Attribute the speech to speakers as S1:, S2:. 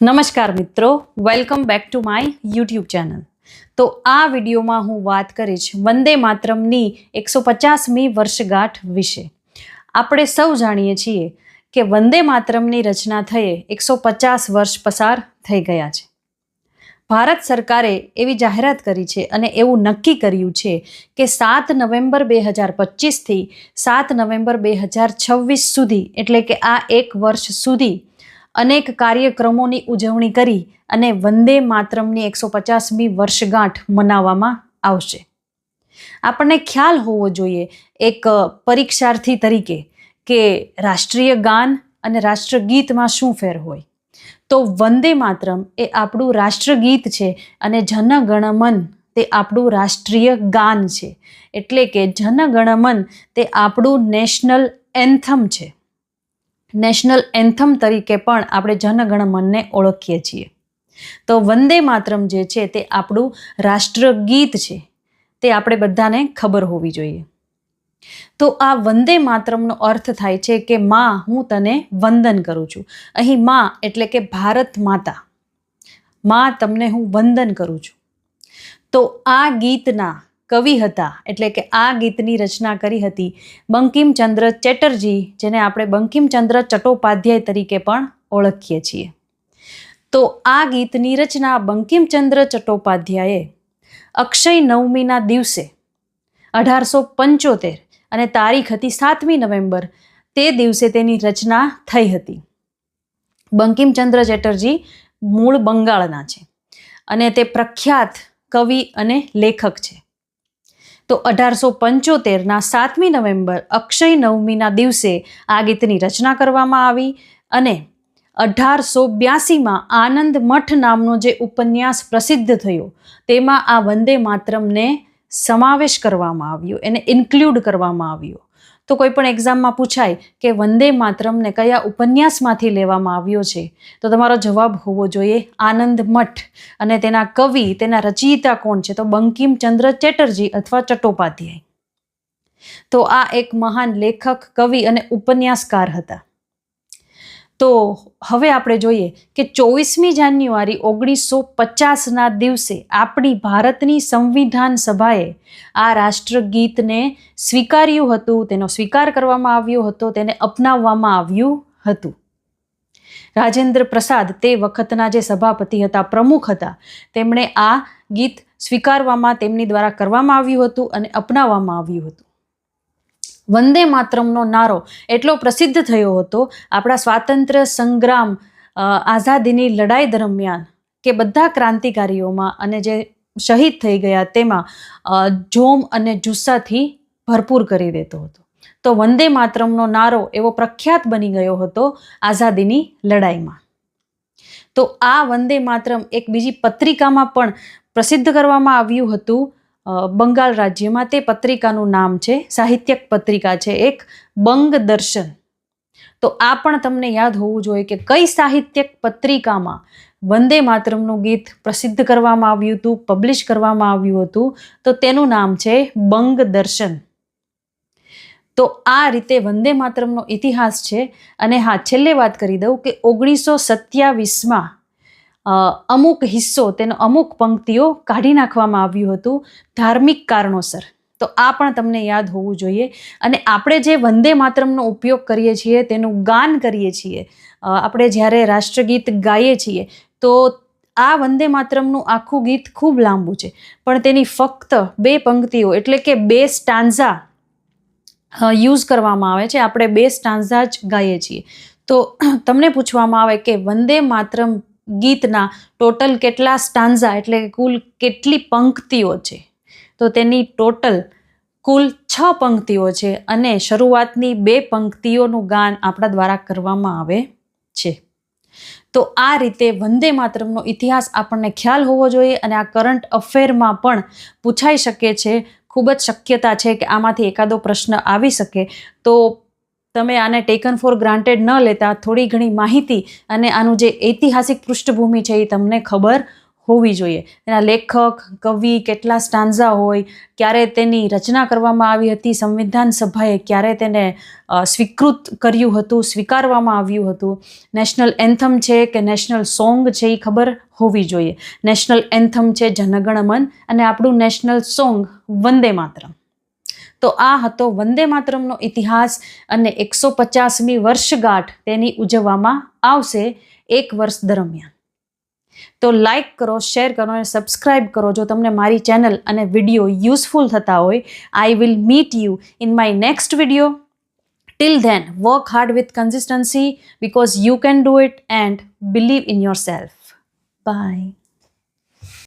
S1: નમસ્કાર મિત્રો welcome back to my YouTube channel તો આ વિડીયોમાં હું વાત કરીશ વંદે માતરમની એકસો પચાસમી વર્ષગાંઠ વિશે. આપણે સૌ જાણીએ છીએ કે વંદે માતરમની રચના થયે એકસો પચાસ વર્ષ પસાર થઈ ગયા છે. ભારત સરકારે એવી જાહેરાત કરી છે અને એવું નક્કી કર્યું છે કે સાત નવેમ્બર બે હજાર પચીસથી સાત નવેમ્બર બે હજાર છવ્વીસ સુધી, એટલે કે આ એક વર્ષ સુધી અનેક કાર્યક્રમોની ઉજવણી કરી અને વંદે માતરમની એકસો પચાસમી વર્ષગાંઠ મનાવવામાં આવશે. આપણને ખ્યાલ હોવો જોઈએ એક પરીક્ષાર્થી તરીકે કે રાષ્ટ્રીય ગાન અને રાષ્ટ્રગીતમાં શું ફેર હોય? તો વંદે માતરમ એ આપણું રાષ્ટ્રગીત છે અને જનગણમન તે આપણું રાષ્ટ્રીય ગાન છે. એટલે કે જનગણમન તે આપણું નેશનલ એન્થમ છે. નેશનલ એન્થમ તરીકે પણ આપણે જનગણમનને ઓળખીએ છીએ. તો વંદે માતરમ જે છે તે આપણું રાષ્ટ્રગીત છે, તે આપણે બધાને ખબર હોવી જોઈએ. તો આ વંદે માતરમનો અર્થ થાય છે કે માં, હું તને વંદન કરું છું. અહીં માં એટલે કે ભારત માતા. માં તમને હું વંદન કરું છું. તો આ ગીતના કવિ હતા, એટલે કે આ ગીતની રચના કરી હતી બંકિમચંદ્ર ચેટર્જી, જેને આપણે બંકિમચંદ્ર ચટ્ટોપાધ્યાય તરીકે પણ ઓળખીએ છીએ. તો આ ગીતની રચના બંકિમચંદ્ર ચટ્ટોપાધ્યાયે અક્ષય નવમીના દિવસે અઢારસો પંચોતેર અને તારીખ હતી સાતમી નવેમ્બર, તે દિવસે તેની રચના થઈ હતી. બંકિમચંદ્ર ચેટર્જી મૂળ બંગાળના છે અને તે પ્રખ્યાત કવિ અને લેખક છે. તો અઢારસો પંચોતેરના સાતમી નવેમ્બર અક્ષય નવમીના દિવસે આ ગીતની રચના કરવામાં આવી અને અઢારસો બ્યાસીમાં આનંદ મઠ નામનો જે ઉપન્યાસ પ્રસિદ્ધ થયો, તેમાં આ વંદે માતરમને સમાવેશ કરવામાં આવ્યો, એને ઇન્ક્લુડ કરવામાં આવ્યો. તો કોઈ પણ એક્ઝામમાં પૂછાય કે વંદે માતરમને કયા ઉપન્યાસમાંથી લેવામાં આવ્યો છે? તો તમારો જવાબ હોવો જોઈએ આનંદ મઠ. અને તેના કવિ, તેના રચયિતા કોણ છે? તો બંકિમચંદ્ર ચેટર્જી અથવા ચટ્ટોપાધ્યાય. તો આ એક મહાન લેખક, કવિ અને ઉપન્યાસકાર હતા. તો હવે આપણે જોઈએ કે ચોવીસમી જાન્યુઆરી ઓગણીસો પચાસના દિવસે આપણી ભારતની સંવિધાન સભાએ આ રાષ્ટ્રગીતને સ્વીકાર્યું હતું, તેનો સ્વીકાર કરવામાં આવ્યો હતો, તેને અપનાવવામાં આવ્યું હતું. રાજેન્દ્ર પ્રસાદ તે વખતના જે સભાપતિ હતા, પ્રમુખ હતા, તેમણે આ ગીત સ્વીકારવામાં તેમની દ્વારા કરવામાં આવ્યું હતું અને અપનાવવામાં આવ્યું હતું. વંદે માતરમનો નારો એટલો પ્રસિદ્ધ થયો હતો. આપણા સ્વાતંત્ર્ય સંગ્રામ આઝાદીની લડાઈ દરમિયાન કે બધા ક્રાંતિકારીઓમાં અને જે શહીદ થઈ ગયા તેમાં જોમ અને જુસ્સાથી ભરપૂર કરી દેતો હતો. તો વંદે માતરમનો નારો એવો પ્રખ્યાત બની ગયો હતો આઝાદીની લડાઈમાં. તો આ વંદે માતરમ એક બીજી પત્રિકામાં પણ પ્રસિદ્ધ કરવામાં આવ્યું હતું. બંગાળ રાજ્યમાં તે પત્રિકાનું નામ છે, સાહિત્યક પત્રિકા છે, એક બંગ દર્શન તો આ પણ તમને યાદ હોવું જોઈએ કે કઈ સાહિત્યક પત્રિકામાં વંદે માતરમનું ગીત પ્રસિદ્ધ કરવામાં આવ્યું હતું, પબ્લિશ કરવામાં આવ્યું હતું, તો તેનું નામ છે બંગ દર્શન તો આ રીતે વંદે માતરમનો ઇતિહાસ છે, અને હા, છેલ્લે વાત કરી દઉં કે ઓગણીસો સત્યાવીસમાં અમુક હિસ્સો, તેનો અમુક પંક્તિઓ કાઢી નાખવામાં આવ્યું હતું ધાર્મિક કારણોસર. તો આ પણ તમને યાદ હોવું જોઈએ. અને આપણે જે વંદે માતરમનો ઉપયોગ કરીએ છીએ, તેનું ગાન કરીએ છીએ આપણે જ્યારે રાષ્ટ્રગીત ગાઈએ છીએ, તો આ વંદે માતરમનું આખું ગીત ખૂબ લાંબુ છે. પણ તેની ફક્ત બે પંક્તિઓ, એટલે કે બે સ્ટાન્ઝા યુઝ કરવામાં આવે છે. આપણે બે સ્ટાન્ઝા જ ગાઈએ છીએ. તો, તમને પૂછવામાં આવે કે વંદે માતરમ ગીતના ટોટલ કેટલા સ્ટાન્ઝા એટલે કુલ કેટલી પંક્તિઓ છે? તો તેની ટોટલ કુલ છ પંક્તિઓ છે અને શરૂઆતની બે પંક્તિઓનું ગાન આપણા દ્વારા કરવામાં આવે છે. તો આ રીતે વંદે માતરમનો ઇતિહાસ આપણને ખ્યાલ હોવો જોઈએ અને આ કરંટ અફેરમાં પણ પૂછાઈ શકે છે. ખૂબ જ શક્યતા છે કે આમાંથી એકાદો પ્રશ્ન આવી શકે. તો તમે આને ટેકન ફોર ગ્રાન્ટેડ ન લેતા, થોડી ઘણી માહિતી અને આનું જે ઐતિહાસિક પૃષ્ઠભૂમિ છે એ તમને ખબર હોવી જોઈએ. તેના લેખક, કવિ, કેટલા સ્ટાન્ઝા હોય, ક્યારે તેની રચના કરવામાં આવી હતી, સંવિધાન સભાએ ક્યારે તેને સ્વીકૃત કર્યું હતું, સ્વીકારવામાં આવ્યું હતું, નેશનલ એન્થમ છે કે નેશનલ સોંગ છે એ ખબર હોવી જોઈએ. નેશનલ એન્થમ છે જનગણમન અને આપણું નેશનલ સોંગ વંદે માતરમ. તો આ હતો વંદે માતરમનો ઇતિહાસ અને એકસો પચાસમી વર્ષગાંઠ તેની ઉજવવામાં આવશે એક વર્ષ દરમિયાન. તો લાઈક કરો શેર કરો અને સબસ્ક્રાઇબ કરો. જો તમને મારી ચેનલ અને વીડિયો યુઝફુલ થતા હોય I will meet you in my next video till then work hard with consistency because you can do it and believe in yourself bye